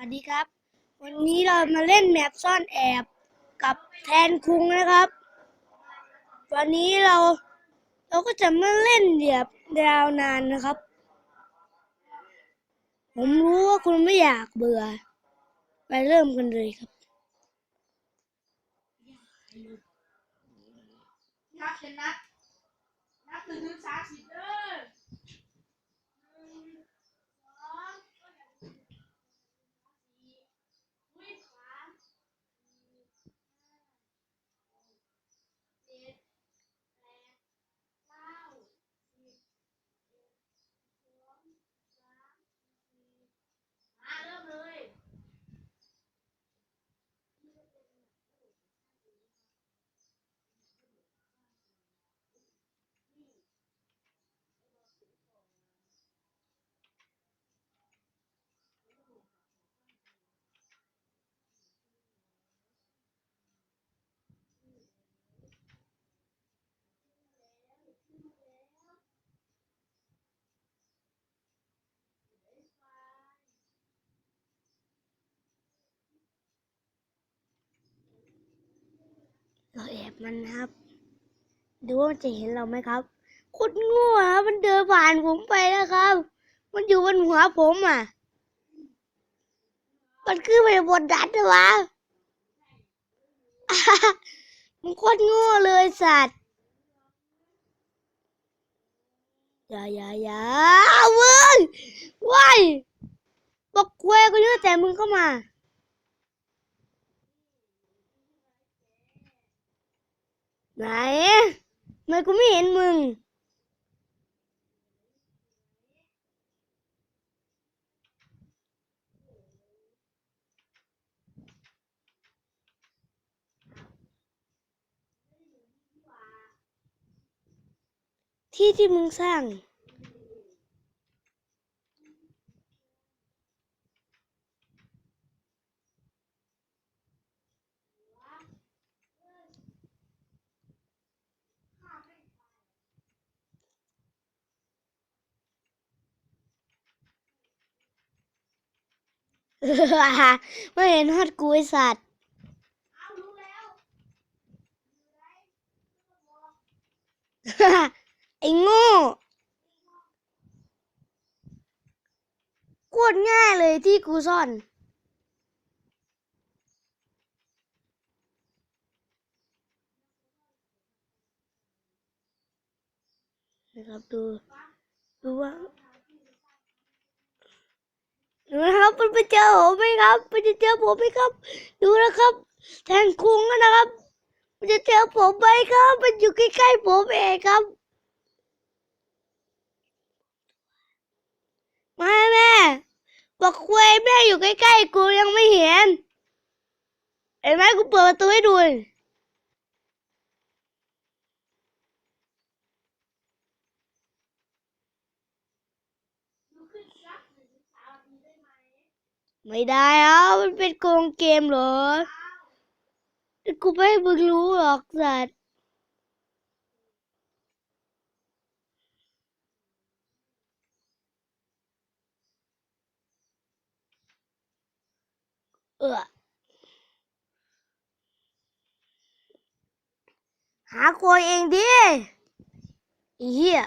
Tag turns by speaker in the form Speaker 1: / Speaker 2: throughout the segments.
Speaker 1: วัสดีครับ วันนี้เรามาเล่นแมปซ่อนแอบกับแทนคุงนะครับ วันนี้เราเราก็จะมาเล่นเหยียบดาวนานนะครับ ผมรู้ว่าคุณไม่อยากเบื่อ ไปเริ่มกันเลยครับ
Speaker 2: นับเป็นนับนับหนึ่งถึงสามสิบเด้อหนึ่งสองสี่อุ้ยสามสี่ห้าเจ็ดแปดเก้าสิบเอ็ดสองสามสี่มาเริ่มเลย
Speaker 1: เราแอบมันครับ ดูว่ามันจะเห็นเราไหมครับโคตรโง่ครับมันเดินผ่านผมไปแล้วครับ มันอยู่บนหัวผมอะ มันขึ้นไปบนดัดนะวะมันโคตรโง่เลยสัตว์อย่าอย่าอย่าเว้ยว้ายบอกเวยก็เยอะแต่มึงเข้ามา ไหนทำไมกูไม่เห็นมึง ที่ที่มึงสร้าง ไม่เห็นฮอดกูไอสัตว์ไอ้โง่โคตรง่ายเลยที่กูซ่อนนะครับดูดูว่า ดูนะครับมันไปเจอผมไหมครับ มันจะเจอผมไหมครับ ดูนะครับ แทนคุงนะครับ มันจะเจอผมไหมครับ มันอยู่ใกล้ๆผมเองครับแม่แม่บอกคุยแม่อยู่ใกล้ๆกูยังไม่เห็นเห็นไหมกูเปิดประตูให้ดู ไม่ได้อะมันเป็นโกงเกมเหรอ กูไม่ให้มึงรู้หรอกสัตว์เออหาโคยเองดิอ้เหี้ย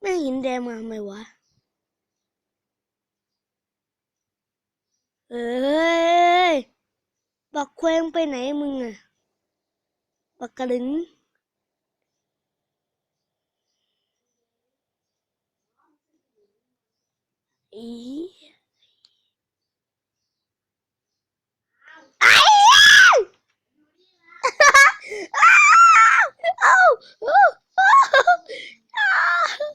Speaker 1: ไม่เห็นแดงมาทำไมวะ เอ้ยบักเคว้งไปไหนมึงอะบักกระลึงอีไอ้อ้าวอ้าวอ้าวอ้าวอ้าว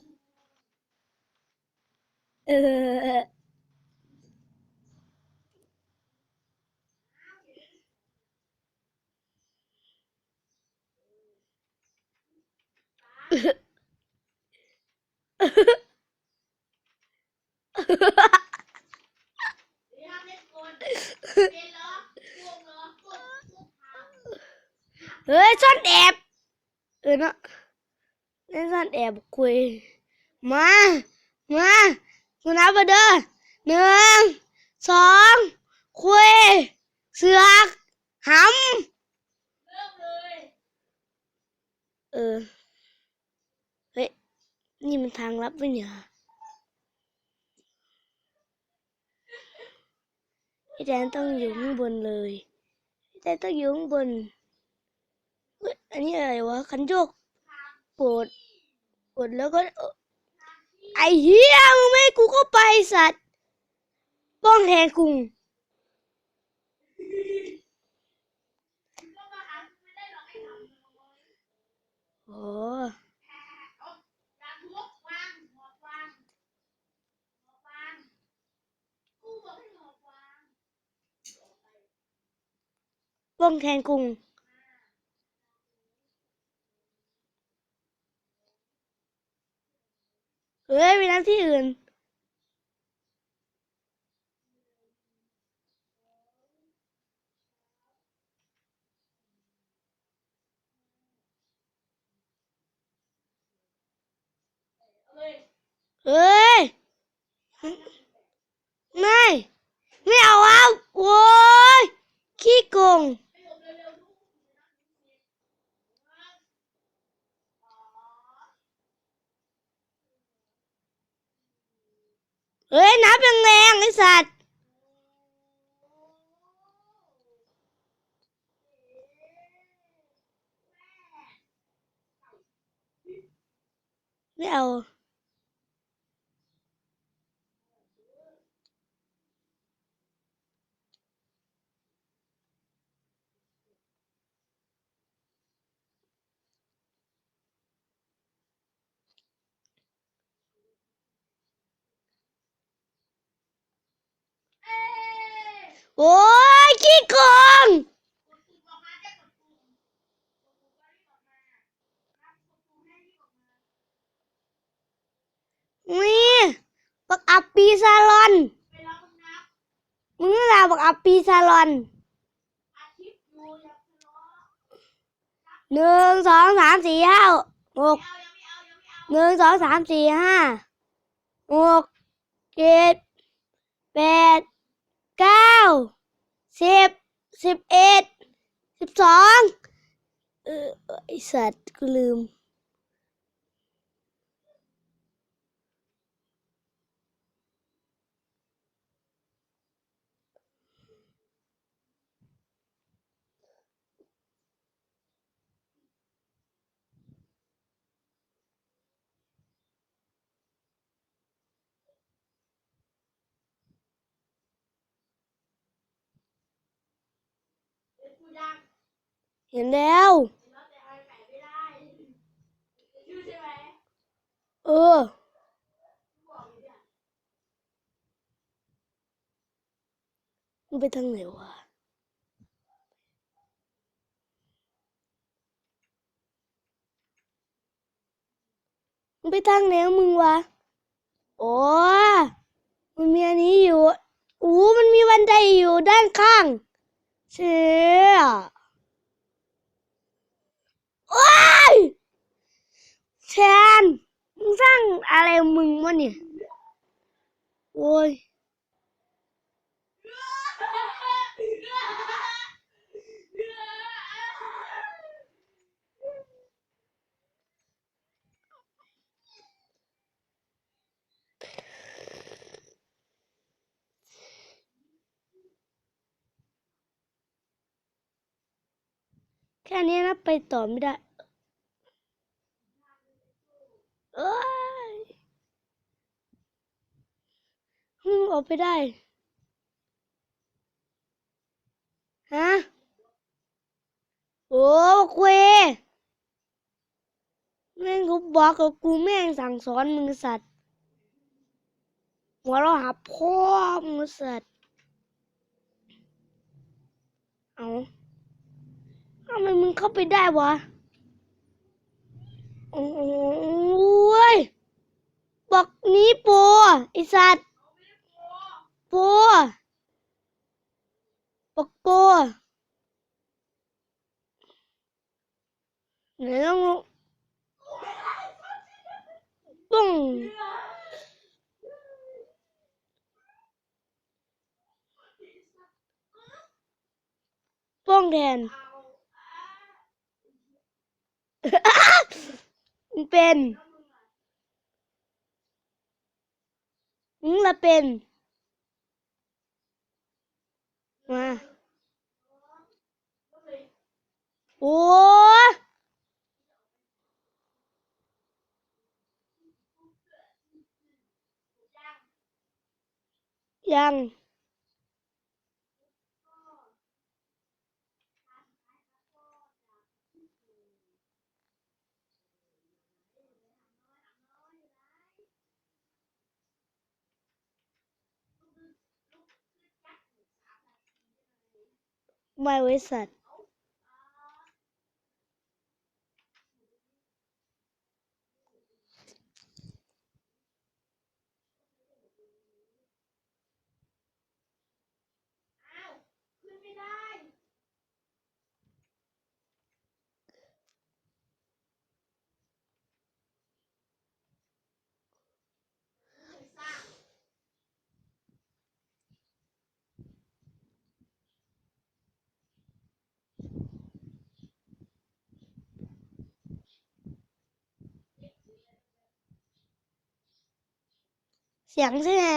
Speaker 1: เออ
Speaker 2: เดี๋ยวทำเล่นกลเป็นเหรอพวกเหรอพวกพวกทาง
Speaker 1: เฮ้ยซ่อน แอบเออเนาะเล่นซ่อนแอบคุยมามาคุณนับมาเด้อหนึ่งสองคุยเสือกห
Speaker 2: เริ่มเลยำ
Speaker 1: เออเฮ้ยนี่มันทางลับวะเนี่ยไอ้แดนต้องอยู่ข้างบนเลยไอ้แดนต้องอยู่ข้างบนเฮ้ย อันนี้อะไรวะคันโยกกดกดแล้วก็ ไอเหี้ยมึงไม่กูเข้าไปสัตว์ ป้องแทนกุง
Speaker 2: ก็มาหาไม่ได้หรอกไอ้ทำเลย
Speaker 1: โอ้
Speaker 2: อาดาบทุกวางหมอบวางหมอบวางกูบอกให้หมอบวาง
Speaker 1: ป้องแทนกุง เฮ้ยไปน้ำที่อื่น
Speaker 2: เฮ้
Speaker 1: ย ไม่ ไม่เอาอะบโว้ยขี้โกง
Speaker 2: ไปหลบเร็วๆลูกอ๋อ
Speaker 1: เฮ้ยน้ำ แรงๆไอ้สัตว์ ไม่เอา
Speaker 2: เอ้ย
Speaker 1: โอ้ยขี้โกง
Speaker 2: กดปุ่มออกมาแค่กดปุ่มกดปุ่มก็รีบออกมานับกออกมา
Speaker 1: นี่บักอับปีซาลอน
Speaker 2: มึงนับ
Speaker 1: มึงน่าบักอับปีซาลอนหนึ่งสองสามสี่ห้าหก
Speaker 2: เอายังไม่เอายังไม่เอา
Speaker 1: หนึ่งสองสามสี่ห้าหกเจ็ดแปด เก้าสิบสิบเอ็ดสิบสองเออไอสัตว์กูลืม
Speaker 2: ยวกูยัง
Speaker 1: เห็นแล้ว
Speaker 2: เห็นแล้วแต่เอาไก่ไม่ได้ชื่อใช่ไหม
Speaker 1: เออ
Speaker 2: กูบอกอยู่เนี่ย
Speaker 1: มึงไปทางไหนวะมึงไปทางไหนของมึงวะ โอ้มันมีอันนี้อยู่ อู้มันมีบันไดอยู่ด้านข้าง เชี่ยโอ้ยแชนมึงสร้างอะไรมึงวะเนี่ย โอ้ย แค่นี้นะไปต่อไม่ได้เอ้ยมึงออกไปได้ ฮะ โอ้คุยแม่งเขาบอกกับกูแม่งสั่งสอนมึงสัตว์ หัวเราหาพ่อมึงสัตว์ เอา ทำไมมึงเข้าไปได้วะ โอ้ยบอกนี้โปไอสัตว์ปูบอกโปไหนต้องปุ้งป้องแทน มันเป็นมึงละเป็น มา โอ้ยัง
Speaker 2: my waistline.
Speaker 1: เสียงใช่ไหม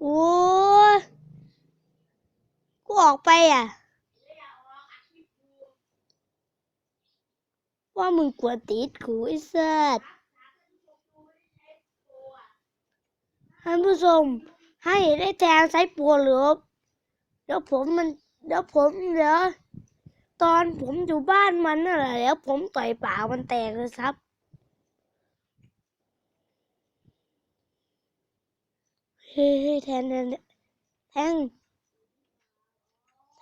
Speaker 1: โอ้ยกูออกไปอะ ว่ามึงกลัวติดกูไอ้สัสท่านผู้ชมให้ได้แทงไซปัวหลือเดี๋ยวผมมันเดี๋ยวผมเดี๋ยว ตอนผมอยู่บ้านมันน่ะแหละเดี๋ยวผมต่อยปากมันแตกเลยครับ เฮ้ยแทนแทนแทง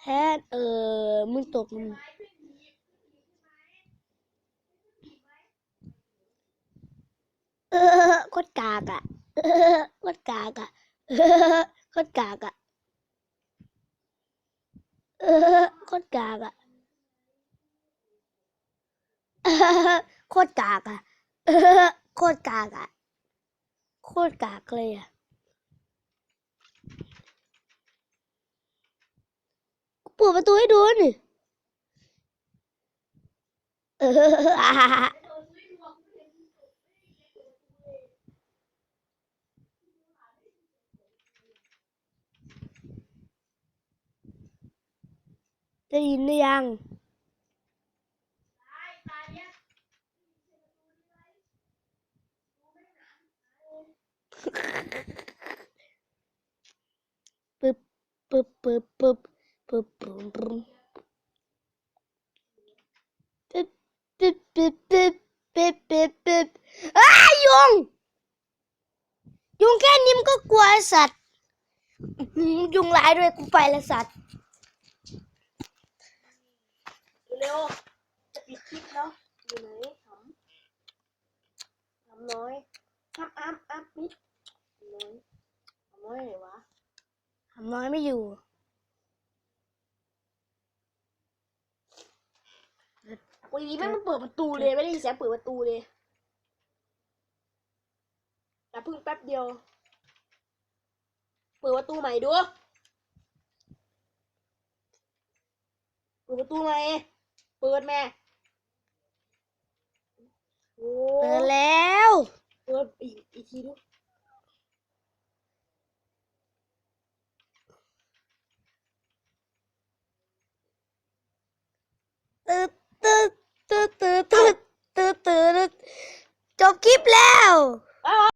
Speaker 1: แทนเออมึงตกลงเออโคตรกากอะเออโคตรกากอะเออโคตรกากอะเออโคตรกากอะ โคตรกากอะโคตรกากอะโคตรกากเลยอะเปิดประตูให้ดูหน่อยเอออ่ได้ยินหรือยัง ปึ๊บ ปึ๊บปึ๊บปึ๊บปึ๊บปึ๊บปึ๊บปึ๊บปึ๊บปึ๊บปึ๊บปึ๊บปึ๊บปึ๊บอ้ายุงยุงแค่นี้มันก็กลัวสัตว์ยุงหลายด้วยกูไปละสัตว์
Speaker 2: เร็วจะปิดคลิปแล้วอยู่ไหนหำหำน้อยอัพอัพอัพปิดน้อยหำน้อยไหนวะ
Speaker 1: ทำน้อยไม่อยู่
Speaker 2: วันนี้แม่งมันเปิดประตูเลยไม่ได้ยินเสียงเปิดประตูเลยแต่เพิ่งแป๊บเดียว เปิดประตูใหม่ดูเปิดประตูใหม่เปิดแม่โอ้
Speaker 1: เปิดแล้ว
Speaker 2: เปิดอีกอีกทีดู
Speaker 1: ตึ๊ดตึ๊ดตึ๊ดตึ๊ดตึ๊ดตึ๊ดจบคลิปแล้ว